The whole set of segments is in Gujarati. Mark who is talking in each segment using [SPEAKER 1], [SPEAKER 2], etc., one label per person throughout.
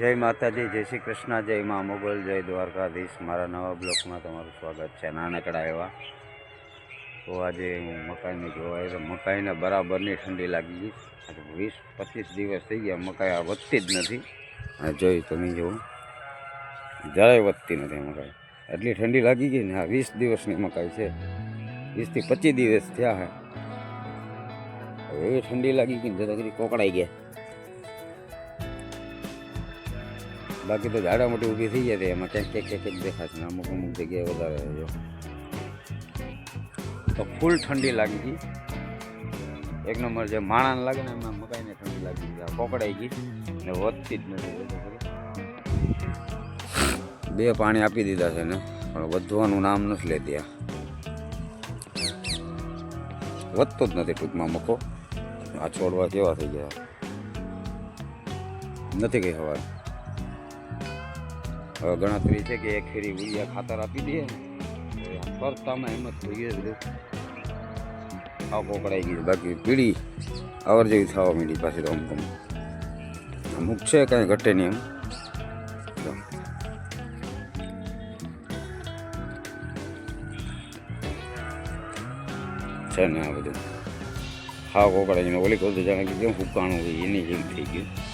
[SPEAKER 1] જય માતાજી, જય શ્રી કૃષ્ણ, જય મા મોગલ, જય દ્વારકાધીશ. મારા નવા બ્લોકમાં તમારું સ્વાગત છે. નાનકડા એવા. તો આજે હું મકાઈને જોવા આવ્યો. તો મકાઈને બરાબરની ઠંડી લાગી ગઈ. આજે વીસ પચીસ દિવસ થઈ ગયા. મકાઈ આ વધતી જ નથી. અને જોઈ તમે જોવું જરાય વધતી નથી મકાઈ. એટલી ઠંડી લાગી ગઈ ને, આ વીસ દિવસની મકાઈ છે. વીસથી પચીસ દિવસ થયા હવે એવી ઠંડી લાગી ગઈ ને જતા કોકડાઈ ગયા. બાકી તો ઝાડા મોટી ઊભી થઈ જાય એમાં ક્યાંક ક્યાંક ક્યાંક દેખાશે અમુક અમુક જગ્યાએ વધારે છે તો ફૂલ ઠંડી લાગી ગઈ. એક નંબર જે માણાને લાગે ને એમાં મકાઈને ઠંડી લાગી ગઈ. કોકડાઈ ગઈ ને વધતી જ નથી બે પાણી આપી દીધા છે ને, પણ વધવાનું નામ નથી લેતી આ. વધતો જ નથી ટૂંકમાં મકો. આ છોડવા કેવા થઈ ગયા? નથી કઈ હવે. ગણતરી છે કે એક ફેરી યુરિયા ખાતર આપી દઈએ. ફરતામાં એમ જ થઈ ગયું બધું આવ કોકડાઈ ગઈ બાકી પીળી આવર જેવી થવા માંડી પાછી તો અમુક અમુક. છે, કાંઈ ઘટે નહીં એમ. છે ને આ બધું. હા કોકડાઈ ને ઓલી કહું જાણે કે કેમ ફૂકાણું હોય, એની જેમ થઈ ગયું.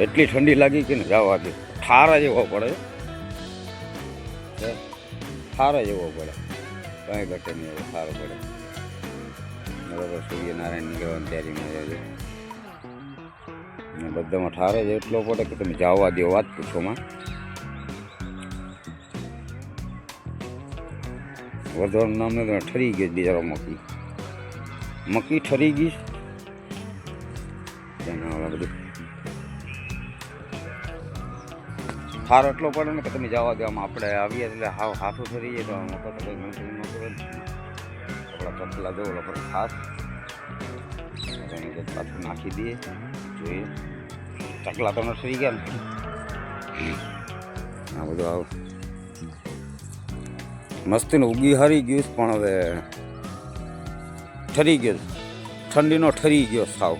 [SPEAKER 1] એટલી ઠંડી લાગી કે ને જવા દે. ઠારા જેવો પડે. ઠારા જેવો પડે. કાંઈ ઘટે નહીં હવે સારો પડે. બરાબર સૂર્યનારાયણ નીકળવાની તૈયારીમાં છે ને બધામાં ઠારે જ એટલો પડે કે તમે જવા દો વાત પૂછોમાં વધવાનું નામ નથી ઠરી ગઈ બિચારો મકી. મકી ઠરી ગઈ તેના બધું હાર એટલો પડે ને કે તમે જવા દો આપણે આવીએ એટલે હાવ હાથું ફરી જઈએ તો મોટો તો કોઈ ગણતરી ન કરે. આપણા ચપલા જો ઓલા ખાસ. પાછું નાખી દઈએ. જોઈએ. ચકલા તો નસરી ગયા ને. આ બધું આવ મસ્તીને ઉગી હારી ગયું પણ હવે ઠરી ગયું ઠંડીનો ઠરી ગયો સાવ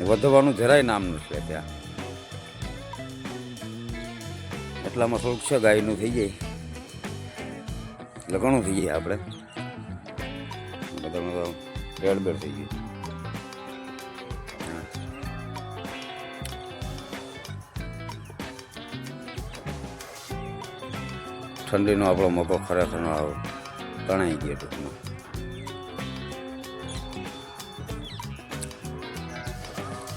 [SPEAKER 1] વધવાનું જરાય નામ નથી ત્યાં એટલામાં થોડુંક છે ગાયનું થઈ જાય. એટલે ઘણું થઈ જાય આપણે. બધામાં રેડબેડ થઈ ગયું. ઠંડીનો આપણો મોકો ખરેખરનો આવો. તણાઈ ગયો ટૂંકમાં.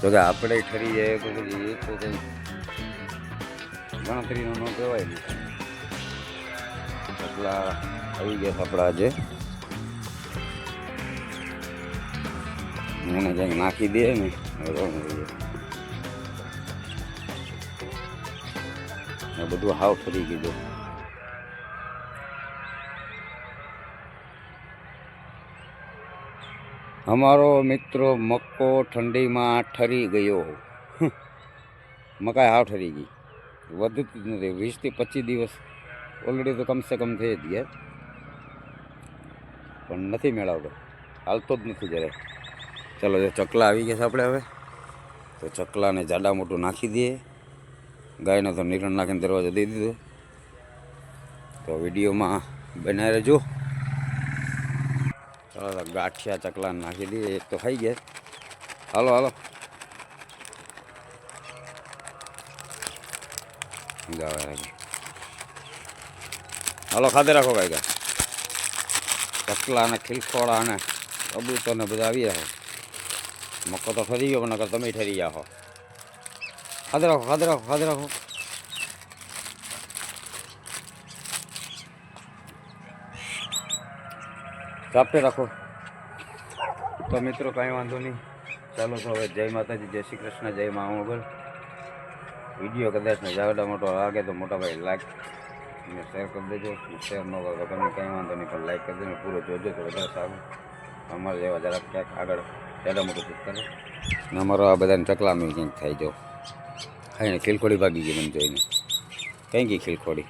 [SPEAKER 1] તો કે આપણે ઠરી જાય તો પછી એ તો કંઈ. ગણતરીનું ન કહેવાય ને આપણા આવી ગયા આપણા આજે. મને જઈ નાખી દે ને બધું હાવ ફરી ગયું. અમારો મિત્રો મક્કો ઠંડીમાં ઠરી ગયો. મકાઈ હાવ ઠરી ગઈ. વધતી જ નથી વીસથી પચીસ દિવસ ઓલરેડી તો કમસે કમ થઈ જ ગયા પણ નથી મેળવતો હાલતો જ નથી જરાય ચાલો જો ચકલા આવી ગયા છે આપણે હવે તો ચકલાને જાડા મોટું નાખી દઈએ ગાયનો તો નિરણ નાખીને દરવાજો દઈ દીધો તો વિડીયોમાં બનાવી રહેજો ચાલો તો ગાંઠિયા ચકલાને નાખી દઈએ એક તો ખાઈ ગયા હાલો હાલો ગાવા રાખી હાલો ખાધે રાખો કાંઈ ચકલા અને ખીલખોડા અને કબૂતર ને બધા આવી જાઓ મક્કો તો ઠરી ગયો પણ નકર તમે ઠરી જાઓ ખાધે રાખો ખાધે રાખો ખાધે રાખો ચાપટે રાખો તો મિત્રો કાંઈ વાંધો નહીં ચાલો તો હવે જય માતાજી જય શ્રી કૃષ્ણ જય મા મોગલ વીડિયો કદાચ ને જાવડા મોટો લાગે તો મોટા ભાઈ લાઈક અને શેર કરી દેજો. શેર ન કરો તો તમે કંઈ વાંધો નહીં, પણ લાઈક કરી દેજો પૂરો જોજો તો વધારે સારું. અમારે જેવા જરાક ક્યાંક આગળ જાડા મોટું ચૂક કરે. અમારો આ બધાને ચકલામી કંઈક થાય જો. એને ખીલખોડી ભાગી ગઈ મને જોઈને. કંઈ ગઈ ખીલખોડી